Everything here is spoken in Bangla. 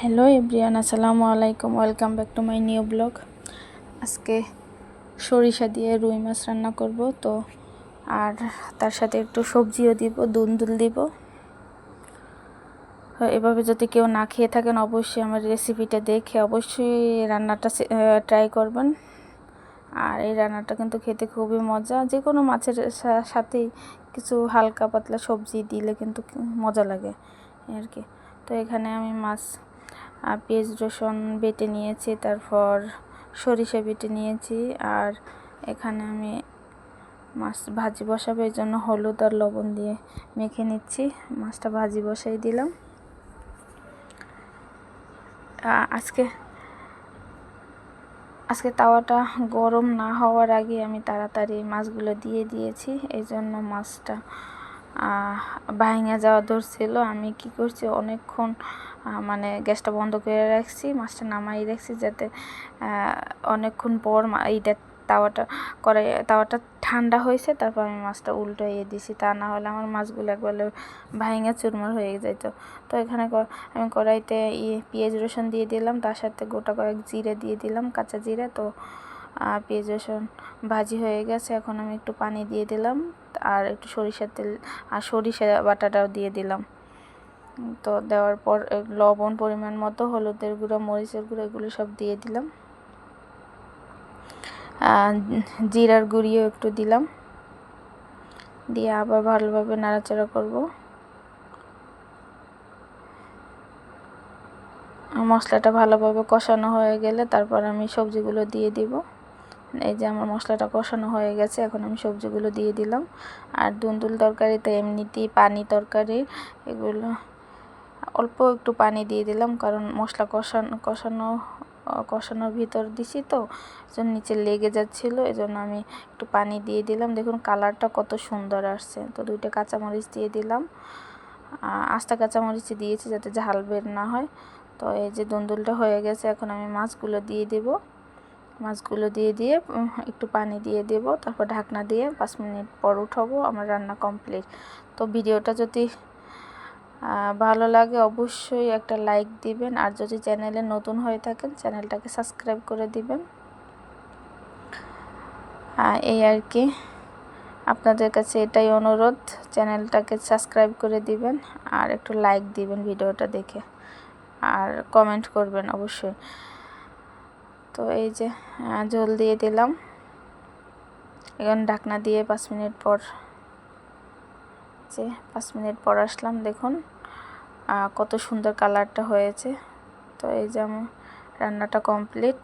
হ্যালো এভরিয়ান, আসসালামু আলাইকুম। Welcome back to my new blog. আজকে সরিষা দিয়ে রুই মাছ রান্না করব, তো আর তার সাথে একটু সবজিও দিব, দুন্দুল দিব। এভাবে যদি কেউ না খেয়ে থাকেন, অবশ্যই আমার রেসিপিটা দেখে অবশ্যই রান্নাটা ট্রাই করবেন। আর এই রান্নাটা কিন্তু খেতে খুবই মজা। যে কোনো মাছের সাথেই কিছু হালকা পাতলা সবজি দিলে কিন্তু মজা লাগে আর কি। তো এখানে আমি মাছ পেঁয়াজ রসুন বেটে নিয়েছি, তারপর সরিষা বেটে নিয়েছি, আর এখানে আমি মাছ ভাজি বসাবো, এই জন্য হলুদ আর লবণ দিয়ে মেখে নিচ্ছি। মাছটা ভাজি বসাই দিলাম। আজকে আজকে তাওয়াটা গরম না হওয়ার আগে আমি তাড়াতাড়ি মাছগুলো দিয়ে দিয়েছি, এই জন্য মাছটা ভাঙা যাওয়া ধরছিল আমি কি করছি? অনেকক্ষণ মানে গ্যাসটা বন্ধ করে রাখছি মাছটা নামাই রাখছি যাতে অনেকক্ষণ পর এইটা তাওয়াটা করে, তাওয়াটা ঠান্ডা হয়েছে, তারপর আমি মাছটা উল্টো উল্টাইয়ে দিছি। তা না হলে আমার মাছগুলো একবারে ভাঙা চুরমার হয়ে যেত তো এখানে আমি কড়াইতে ইয়ে পেঁয়াজ রসুন দিয়ে দিলাম, তার সাথে গোটা কয়েক জিরে দিয়ে দিলাম, কাঁচা জিরে। তো পেঁয়াজ রসুন ভাজি হয়ে গেছে, এখন আমি একটু পানি দিয়ে দিলাম আর একটু সরিষার তেল আর সরিষা বাটাটাও দিয়ে দিলাম। তো দেওয়ার পর লবণ পরিমাণ মতো, হলুদের গুঁড়ো, মরিচের গুঁড়ো, এগুলো সব দিয়ে দিলাম। জিরার গুঁড়িও একটু দিলাম। দিয়ে আবার ভালোভাবে নাড়াচাড়া করব। মশলাটা ভালোভাবে কষানো হয়ে গেলে তারপর আমি সবজিগুলো দিয়ে দিব। এই যে আমার মশলাটা কষানো হয়ে গেছে, এখন আমি সবজিগুলো দিয়ে দিলাম। আর দুন্দুল তরকারি তো এমনিতেই পানি তরকারি, এগুলো অল্প একটু পানি দিয়ে দিলাম, কারণ মশলা কষানো কষানো, কষানোর ভিতর দিছি তো জন্য নিচে লেগে যাচ্ছিল এই জন্য আমি একটু পানি দিয়ে দিলাম। দেখুন কালারটা কত সুন্দর আসছে, তো দুইটা কাঁচামরিচ দিয়ে দিলাম। আস্তা কাঁচামরিচ দিয়েছি যাতে ঝাল বের না হয়। তো এই যে দুন্দুলটা হয়ে গেছে, এখন আমি মাছগুলো দিয়ে দেব। মাছগুলো দিয়ে দিয়ে একটু পানি দিয়ে দেব, তারপর ঢাকনা দিয়ে পাঁচ মিনিট পর উঠাবো, আমার রান্না কমপ্লিট। তো ভিডিওটা যদি ভালো লাগে অবশ্যই একটা লাইক দিবেন, আর যদি চ্যানেলে নতুন হয়ে থাকেন, চ্যানেলটাকে সাবস্ক্রাইব করে দিবেন। এই আর কি। আপনাদের কাছে এটাই অনুরোধ, চ্যানেলটাকে সাবস্ক্রাইব করে দিবেন, আর একটু লাইক দিবেন ভিডিওটা দেখে, আর কমেন্ট করবেন অবশ্যই। তো এই যে জল দিয়ে দিলাম। এখন ঢাকনা দিয়ে পাঁচ মিনিট পর, যে পাঁচ মিনিট পর আসলাম, দেখুন কত সুন্দর কালারটা হয়েছে। তো এই যে আমার রান্নাটা কমপ্লিট।